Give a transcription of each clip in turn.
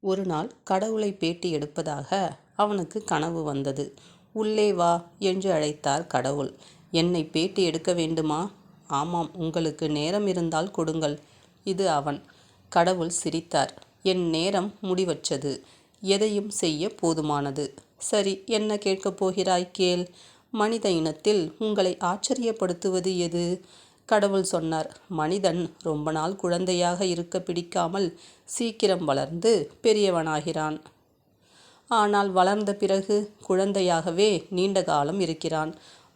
ஒரு நாள் கடவுளை பேட்டி எடுப்பதாக அவனுக்கு கனவு வந்தது. உள்ளே வா என்று அழைத்தார் கடவுள். என்னை பேட்டி எடுக்க வேண்டுமா? ஆமாம் உங்களுக்கு நேரம் இருந்தால் கொடுங்கள். இது அவன். கடவுள் சிரித்தார். என் நேரம் முடிவற்றது. எதையும் செய்ய போதுமானது. சரி என்ன கேட்கப் போகிறாய் கேள். மனித இனத்தில் உங்களை ஆச்சரியப்படுத்துவது எது? கடவுள் சொன்னார் மனிதன் ரொம்ப நாள் குழந்தையாக இருக்க பிடிக்காமல் சீக்கிரம் வளர்ந்து பெரியவனாகிறான். ஆனால் வளர்ந்த பிறகு குழந்தையாகவே நீண்ட காலம் இருக்கிறான்.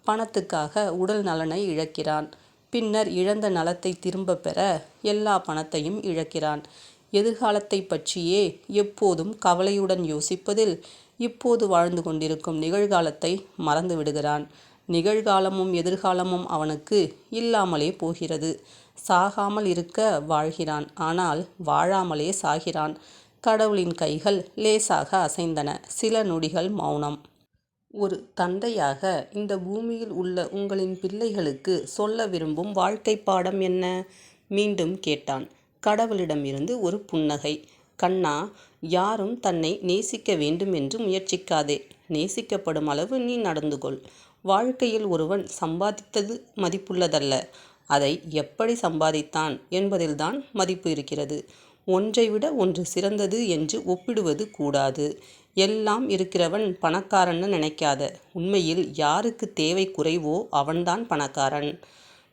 பணத்துக்காக உடல் நலனை இழக்கிறான். பின்னர் இழந்த நலத்தை திரும்ப பெற எல்லா பணத்தையும் இழக்கிறான். எதிர்காலத்தைப் பற்றியே எப்போதும் கவலையுடன் யோசிப்பதில் இப்போது வாழ்ந்து கொண்டிருக்கும் நிகழ்காலத்தை மறந்து விடுகிறான். நிகழ்காலமும் எதிர்காலமும் அவனுக்கு இல்லாமலே போகிறது. சாகாமல் இருக்க வாழ்கிறான். ஆனால் வாழாமலே சாகிறான். கடவுளின் கைகள் லேசாக அசைந்தன. சில நொடிகள் மௌனம். ஒரு தந்தையாக இந்த பூமியில் உள்ள உங்களின் பிள்ளைகளுக்கு சொல்ல விரும்பும் வாழ்க்கை பாடம் என்ன? மீண்டும் கேட்டான். கடவுளிடமிருந்து ஒரு புன்னகை. கண்ணா யாரும் தன்னை நேசிக்க வேண்டும் என்று முயற்சிக்காதே. நேசிக்கப்படும் அளவு நீ நடந்து கொள். வாழ்க்கையில் ஒருவன் சம்பாதித்தது மதிப்புள்ளதல்ல. அதை எப்படி சம்பாதித்தான் என்பதில்தான் மதிப்பு இருக்கிறது. ஒன்றை விட ஒன்று சிறந்தது என்று ஒப்பிடுவது கூடாது. எல்லாம் இருக்கிறவன் பணக்காரன்னு நினைக்காத. உண்மையில் யாருக்கு தேவை குறைவோ அவன்தான் பணக்காரன்.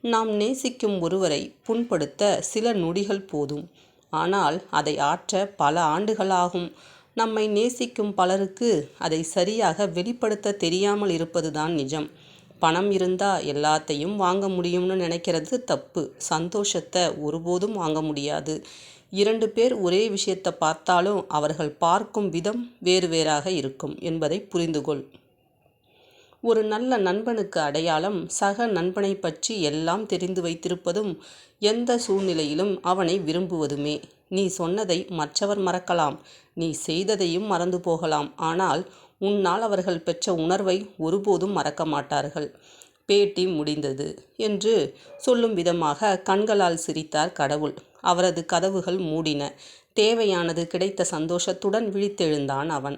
நாம் நேசிக்கும் ஒருவரை புண்படுத்த சில நொடிகள் போதும். ஆனால் அதை ஆற்ற பல ஆண்டுகளாகும் நம்மை நேசிக்கும் பலருக்கு அதை சரியாக வெளிப்படுத்த தெரியாமல் இருப்பதுதான் நிஜம். பணம் இருந்தால் எல்லாத்தையும் வாங்க முடியும்னு நினைக்கிறது தப்பு. சந்தோஷத்தை ஒருபோதும் வாங்க முடியாது. இரண்டு பேர் ஒரே விஷயத்தை பார்த்தாலும் அவர்கள் பார்க்கும் விதம் வேறு வேறாக இருக்கும் என்பதை புரிந்துகொள் ஒரு நல்ல நண்பனுக்கு அடையாளம் சக நண்பனைப் பற்றி எல்லாம் தெரிந்து வைத்திருப்பதும் எந்த சூழ்நிலையிலும் அவனை விரும்புவதுமே. நீ சொன்னதை மற்றவர் மறக்கலாம். நீ செய்ததையும் மறந்து போகலாம். ஆனால் உன்னால் அவர்கள் பெற்ற உணர்வை ஒருபோதும் மறக்க மாட்டார்கள். பேட்டி முடிந்தது. என்று சொல்லும் விதமாக கண்களால் சிரித்தார் கடவுள். அவரது கதவுகள் மூடின. தேவையானது கிடைத்த சந்தோஷத்துடன் விழித்தெழுந்தான் அவன்.